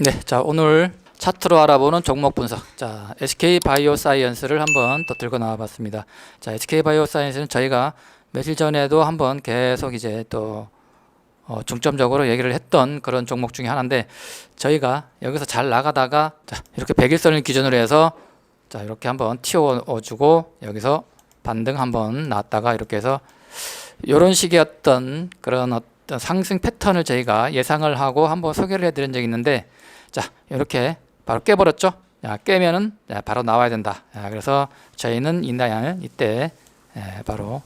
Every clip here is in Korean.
네, 자 오늘 차트로 알아보는 종목 분석. 자 SK 바이오사이언스를 한번 또 들고 나와봤습니다. 자 SK 바이오사이언스는 저희가 며칠 전에도 한번 계속 이제 또 어, 중점적으로 얘기를 했던 그런 종목 중에 하나인데 저희가 여기서 잘 나가다가 자, 이렇게 백일선을 기준으로 해서 자 이렇게 한번 튀어주고 여기서 반등 한번 나왔다가 이렇게 해서 이런 어떤 그런 어떤 상승 패턴을 저희가 예상을 하고 한번 소개를 해드린 적이 있는데 자 이렇게 바로 깨버렸죠. 자, 깨면은 자, 바로 나와야 된다. 자, 그래서 저희는 이날 이때 예, 바로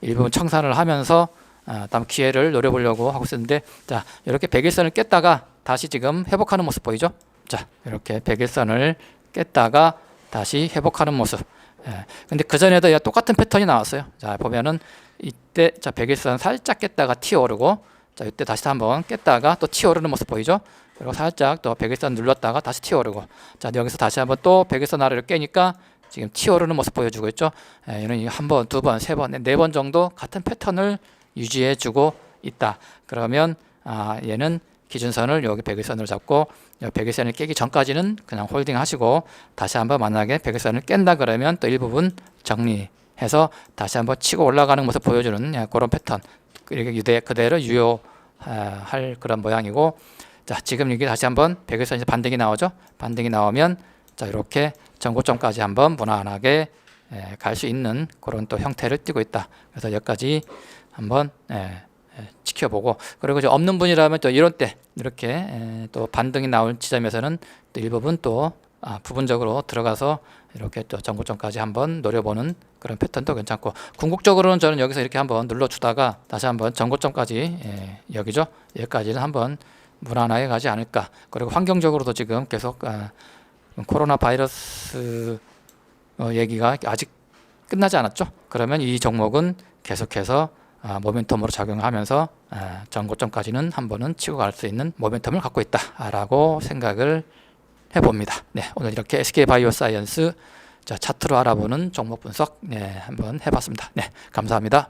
일부분 청산을 하면서 아, 다음 기회를 노려보려고 하고 있었는데 자 이렇게 백일선을 깼다가 다시 지금 회복하는 모습 보이죠? 자 이렇게 백일선을 깼다가 다시 회복하는 모습. 예, 근데 그 전에도 야, 똑같은 패턴이 나왔어요. 자 보면은 이때 자 백일선 살짝 깼다가 튀어오르고 자 이때 다시 한번 깼다가 또 튀어오르는 모습 보이죠? 그리고 살짝 또 백일선 눌렀다가 다시 튀어오르고 자 여기서 다시 한번 또 백일선 아래를 깨니까 지금 튀어오르는 모습 보여주고 있죠. 예, 이런 한 번, 두 번, 세 번, 네 번 정도 같은 패턴을 유지해주고 있다. 그러면 아, 얘는 기준선을 여기 백일선으로 잡고 이 백일선을 깨기 전까지는 그냥 홀딩 하시고 다시 한번 만약에 백일선을 깬다 그러면 또 일부분 정리해서 다시 한번 치고 올라가는 모습 보여주는 예, 그런 패턴. 이렇게 유대 그대로 유효할 그런 모양이고. 자 지금 이게 다시 한번 백일선 이제 반등이 나오죠? 반등이 나오면 자 이렇게 전고점까지 한번 무난하게 예, 갈수 있는 그런 또 형태를 띠고 있다. 그래서 여기까지 한번 예, 예, 지켜보고 그리고 이제 없는 분이라면 또 이런 때 이렇게 예, 또 반등이 나올 지점에서는 또 일부분 또 아, 부분적으로 들어가서 이렇게 또 전고점까지 한번 노려보는 그런 패턴도 괜찮고 궁극적으로는 저는 여기서 이렇게 한번 눌러주다가 다시 한번 전고점까지 예, 여기죠? 여기까지는 한번 무난하게 가지 않을까. 그리고 환경적으로도 지금 계속 아, 코로나 바이러스 어, 얘기가 아직 끝나지 않았죠? 그러면 이 종목은 계속해서 아, 모멘텀으로 작용하면서 아, 전고점까지는 한 번은 치고 갈 수 있는 모멘텀을 갖고 있다라고 생각을 해봅니다. 네, 오늘 이렇게 SK 바이오사이언스 자, 차트로 알아보는 종목 분석 네, 한번 해봤습니다. 네, 감사합니다.